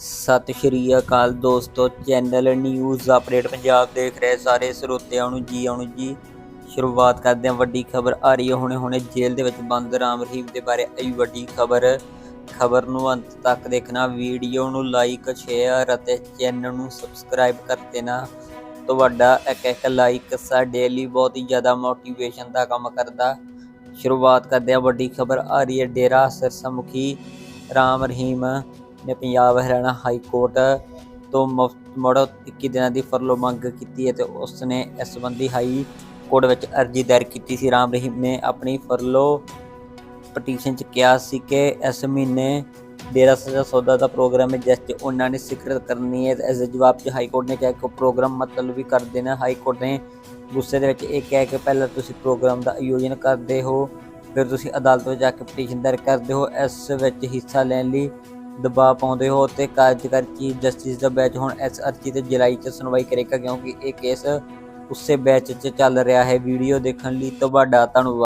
ਸਤਿ ਸ਼੍ਰੀ ਅਕਾਲ ਦੋਸਤੋ, channel news update Punjab ਦੇਖ ਰਹੇ ਸਾਰੇ ਸਰੋਤਿਆਂ ਨੂੰ ਜੀ, ਆਉਣ ਜੀ। ਸ਼ੁਰੂਆਤ ਕਰਦੇ ਹਾਂ ਵੱਡੀ ਖਬਰ, ਆ ਰਹੀ ਹੈ ਹੁਣੇ ਹੁਣੇ ਜੇਲ੍ਹ ਦੇ ਵਿੱਚ ਬੰਦ ਰਾਮ ਰਹੀਮ ਦੇ ਬਾਰੇ ਆਈ ਵੱਡੀ ਖਬਰ। ਖਬਰ ਨੂੰ ਅੰਤ ਤੱਕ ਦੇਖਣਾ, ਵੀਡੀਓ ਨੂੰ ਲਾਈਕ ਸ਼ੇਅਰ ਅਤੇ ਚੈਨਲ ਨੂੰ ਸਬਸਕ੍ਰਾਈਬ ਕਰ ਦੇਣਾ। ਤੁਹਾਡਾ ਇੱਕ ਇੱਕ ਲਾਈਕ ਸਾਡੇ ਲਈ ਬਹੁਤ ਹੀ ਜ਼ਿਆਦਾ ਮੋਟੀਵੇਸ਼ਨ ਦਾ ਕੰਮ ਕਰਦਾ। ਸ਼ੁਰੂਆਤ ਕਰਦੇ ਹਾਂ ਵੱਡੀ ਖਬਰ, ਆ ਰਹੀ ਹੈ ਡੇਰਾ ਸਿਰਸਾ ਮੁਖੀ ਰਾਮ ਰਹੀਮ ਨੇ ਪੰਜਾਬ ਹਰਿਆਣਾ ਹਾਈ ਕੋਰਟ ਤੋਂ ਮੁਫਤ ਮੁੜ 21 ਦਿਨਾਂ ਦੀ ਫਰਲੋ ਮੰਗ ਕੀਤੀ ਹੈ ਤੇ ਉਸ ਨੇ ਇਸ ਸੰਬੰਧੀ ਹਾਈ ਕੋਰਟ ਵਿੱਚ ਅਰਜ਼ੀ ਦਾਇਰ ਕੀਤੀ ਸੀ। ਰਾਮ ਰਹੀਮ ਨੇ ਆਪਣੀ ਫਰਲੋ ਪਟੀਸ਼ਨ 'ਚ ਕਿਹਾ ਸੀ ਕਿ ਇਸ ਮਹੀਨੇ ਡੇਰਾ ਸੱਚਾ ਸੌਦਾ ਦਾ ਪ੍ਰੋਗਰਾਮ ਹੈ, ਜਿਸ 'ਚ ਉਹਨਾਂ ਨੇ ਸਿਖਰਤ ਕਰਨੀ ਹੈ। ਇਸ ਦੇ ਜਵਾਬ 'ਚ ਹਾਈ ਕੋਰਟ ਨੇ ਕਿਹਾ ਕਿ ਉਹ ਪ੍ਰੋਗਰਾਮ ਮਤਲਬ ਵੀ ਕਰ ਦੇਣਾ ਹਾਈ ਕੋਰਟ ਨੇ ਗੁੱਸੇ ਦੇ ਵਿੱਚ ਇਹ ਕਿਹਾ ਕਿ ਪਹਿਲਾਂ ਤੁਸੀਂ ਪ੍ਰੋਗਰਾਮ ਦਾ ਆਯੋਜਨ ਕਰਦੇ ਹੋ, ਫਿਰ ਤੁਸੀਂ ਅਦਾਲਤ ਵਿੱਚ ਜਾ ਕੇ ਪਟੀਸ਼ਨ ਦਾਇਰ ਕਰਦੇ ਹੋ। ਇਸ ਵਿੱਚ ਹਿੱਸਾ ਲੈਣ ਲਈ ਦਬਾਅ ਪਾਉਂਦੇ ਹੋ ਤੇ ਕਾਰਜਕਾਰੀ ਚੀਫ ਜਸਟਿਸ ਦਾ ਬੈਚ ਹੁਣ ਇਸ ਅਰਜ਼ੀ ਤੇ ਜੁਲਾਈ 'ਚ ਸੁਣਵਾਈ ਕਰੇਗਾ ਕਿਉਂਕਿ ਇਹ ਕੇਸ ਉਸੇ ਬੈਚ 'ਚ ਚੱਲ ਰਿਹਾ ਹੈ। ਵੀਡੀਓ ਦੇਖਣ ਲਈ ਤੁਹਾਡਾ ਧੰਨਵਾਦ।